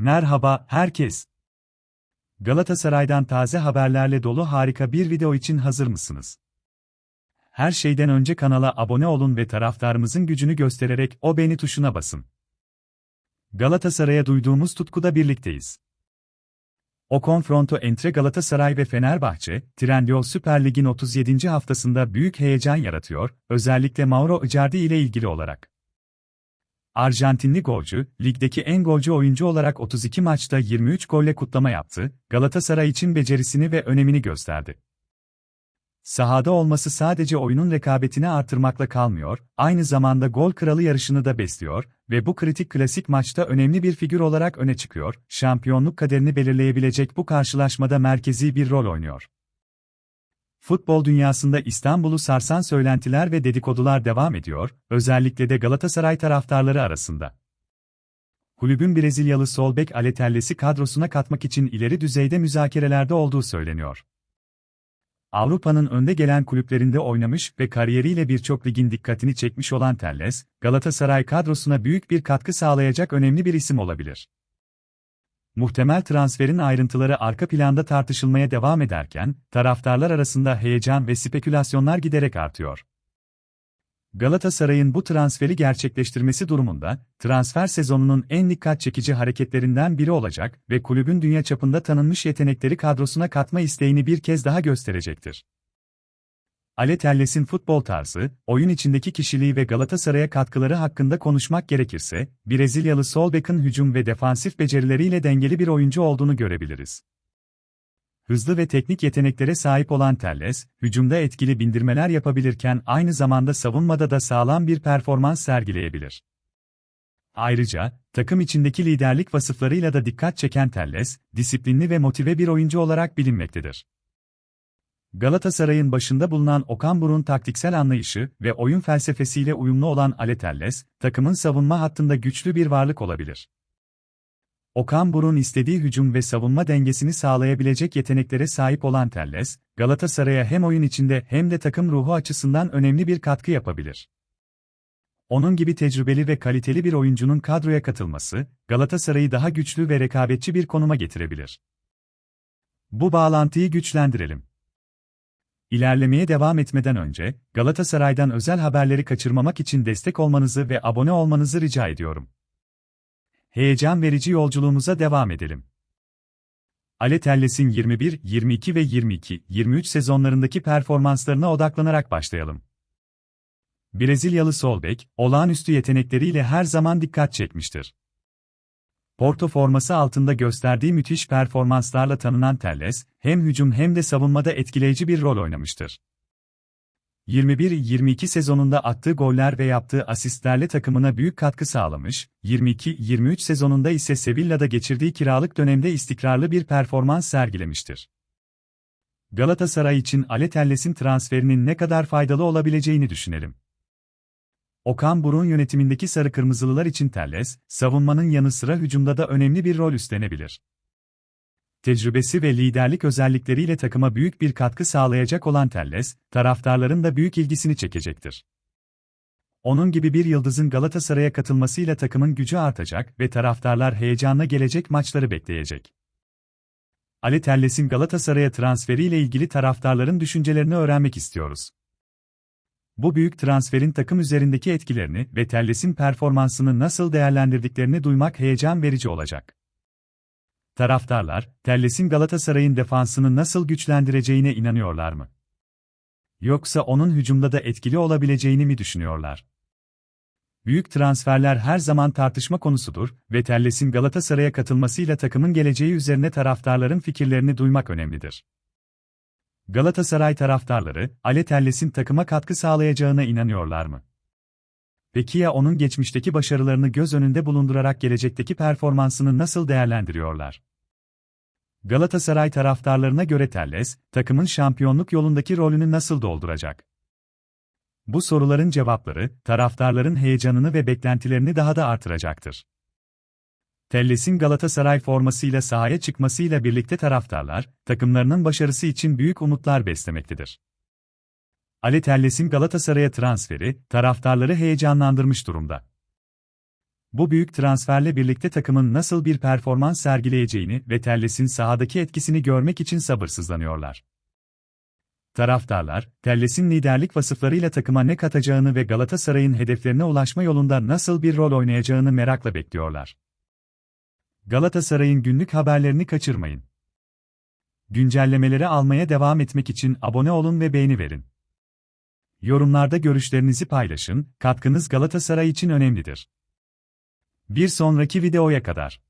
Merhaba herkes. Galatasaray'dan taze haberlerle dolu harika bir video için hazır mısınız? Her şeyden önce kanala abone olun ve taraftarımızın gücünü göstererek o beğeni tuşuna basın. Galatasaray'a duyduğumuz tutkuda birlikteyiz. O konfronto entre Galatasaray ve Fenerbahçe, Trendyol Süper Lig'in 37. haftasında büyük heyecan yaratıyor, özellikle Mauro Icardi ile ilgili olarak. Arjantinli golcü, ligdeki en golcü oyuncu olarak 32 maçta 23 golle kutlama yaptı, Galatasaray için becerisini ve önemini gösterdi. Sahada olması sadece oyunun rekabetini artırmakla kalmıyor, aynı zamanda gol kralı yarışını da besliyor ve bu kritik klasik maçta önemli bir figür olarak öne çıkıyor, şampiyonluk kaderini belirleyebilecek bu karşılaşmada merkezi bir rol oynuyor. Futbol dünyasında İstanbul'u sarsan söylentiler ve dedikodular devam ediyor, özellikle de Galatasaray taraftarları arasında. Kulübün Brezilyalı sol bek Aletelles'i kadrosuna katmak için ileri düzeyde müzakerelerde olduğu söyleniyor. Avrupa'nın önde gelen kulüplerinde oynamış ve kariyeriyle birçok ligin dikkatini çekmiş olan Telles, Galatasaray kadrosuna büyük bir katkı sağlayacak önemli bir isim olabilir. Muhtemel transferin ayrıntıları arka planda tartışılmaya devam ederken, taraftarlar arasında heyecan ve spekülasyonlar giderek artıyor. Galatasaray'ın bu transferi gerçekleştirmesi durumunda, transfer sezonunun en dikkat çekici hareketlerinden biri olacak ve kulübün dünya çapında tanınmış yetenekleri kadrosuna katma isteğini bir kez daha gösterecektir. Ale Telles'in futbol tarzı, oyun içindeki kişiliği ve Galatasaray'a katkıları hakkında konuşmak gerekirse, Brezilyalı sol bekin hücum ve defansif becerileriyle dengeli bir oyuncu olduğunu görebiliriz. Hızlı ve teknik yeteneklere sahip olan Telles, hücumda etkili bindirmeler yapabilirken aynı zamanda savunmada da sağlam bir performans sergileyebilir. Ayrıca, takım içindeki liderlik vasıflarıyla da dikkat çeken Telles, disiplinli ve motive bir oyuncu olarak bilinmektedir. Galatasaray'ın başında bulunan Okan Buruk'un taktiksel anlayışı ve oyun felsefesiyle uyumlu olan Aletelles, takımın savunma hattında güçlü bir varlık olabilir. Okan Buruk'un istediği hücum ve savunma dengesini sağlayabilecek yeteneklere sahip olan Telles, Galatasaray'a hem oyun içinde hem de takım ruhu açısından önemli bir katkı yapabilir. Onun gibi tecrübeli ve kaliteli bir oyuncunun kadroya katılması, Galatasaray'ı daha güçlü ve rekabetçi bir konuma getirebilir. Bu bağlantıyı güçlendirelim. İlerlemeye devam etmeden önce, Galatasaray'dan özel haberleri kaçırmamak için destek olmanızı ve abone olmanızı rica ediyorum. Heyecan verici yolculuğumuza devam edelim. Ale Telles'in 21, 22 ve 22, 23 sezonlarındaki performanslarına odaklanarak başlayalım. Brezilyalı sol bek, olağanüstü yetenekleriyle her zaman dikkat çekmiştir. Porto forması altında gösterdiği müthiş performanslarla tanınan Telles, hem hücum hem de savunmada etkileyici bir rol oynamıştır. 21-22 sezonunda attığı goller ve yaptığı asistlerle takımına büyük katkı sağlamış, 22-23 sezonunda ise Sevilla'da geçirdiği kiralık dönemde istikrarlı bir performans sergilemiştir. Galatasaray için Ale Telles'in transferinin ne kadar faydalı olabileceğini düşünelim. Okan Buruk'un yönetimindeki Sarı Kırmızılılar için Telles, savunmanın yanı sıra hücumda da önemli bir rol üstlenebilir. Tecrübesi ve liderlik özellikleriyle takıma büyük bir katkı sağlayacak olan Telles, taraftarların da büyük ilgisini çekecektir. Onun gibi bir yıldızın Galatasaray'a katılmasıyla takımın gücü artacak ve taraftarlar heyecanla gelecek maçları bekleyecek. Ali Telles'in Galatasaray'a transferiyle ilgili taraftarların düşüncelerini öğrenmek istiyoruz. Bu büyük transferin takım üzerindeki etkilerini ve Telles'in performansını nasıl değerlendirdiklerini duymak heyecan verici olacak. Taraftarlar, Telles'in Galatasaray'ın defansını nasıl güçlendireceğine inanıyorlar mı? Yoksa onun hücumda da etkili olabileceğini mi düşünüyorlar? Büyük transferler her zaman tartışma konusudur ve Telles'in Galatasaray'a katılmasıyla takımın geleceği üzerine taraftarların fikirlerini duymak önemlidir. Galatasaray taraftarları, Ale Telles'in takıma katkı sağlayacağına inanıyorlar mı? Peki ya onun geçmişteki başarılarını göz önünde bulundurarak gelecekteki performansını nasıl değerlendiriyorlar? Galatasaray taraftarlarına göre Telles, takımın şampiyonluk yolundaki rolünü nasıl dolduracak? Bu soruların cevapları, taraftarların heyecanını ve beklentilerini daha da artıracaktır. Telles'in Galatasaray formasıyla sahaya çıkmasıyla birlikte taraftarlar, takımlarının başarısı için büyük umutlar beslemektedir. Ali Telles'in Galatasaray'a transferi, taraftarları heyecanlandırmış durumda. Bu büyük transferle birlikte takımın nasıl bir performans sergileyeceğini ve Telles'in sahadaki etkisini görmek için sabırsızlanıyorlar. Taraftarlar, Telles'in liderlik vasıflarıyla takıma ne katacağını ve Galatasaray'ın hedeflerine ulaşma yolunda nasıl bir rol oynayacağını merakla bekliyorlar. Galatasaray'ın günlük haberlerini kaçırmayın. Güncellemeleri almaya devam etmek için abone olun ve beğeni verin. Yorumlarda görüşlerinizi paylaşın, katkınız Galatasaray için önemlidir. Bir sonraki videoya kadar.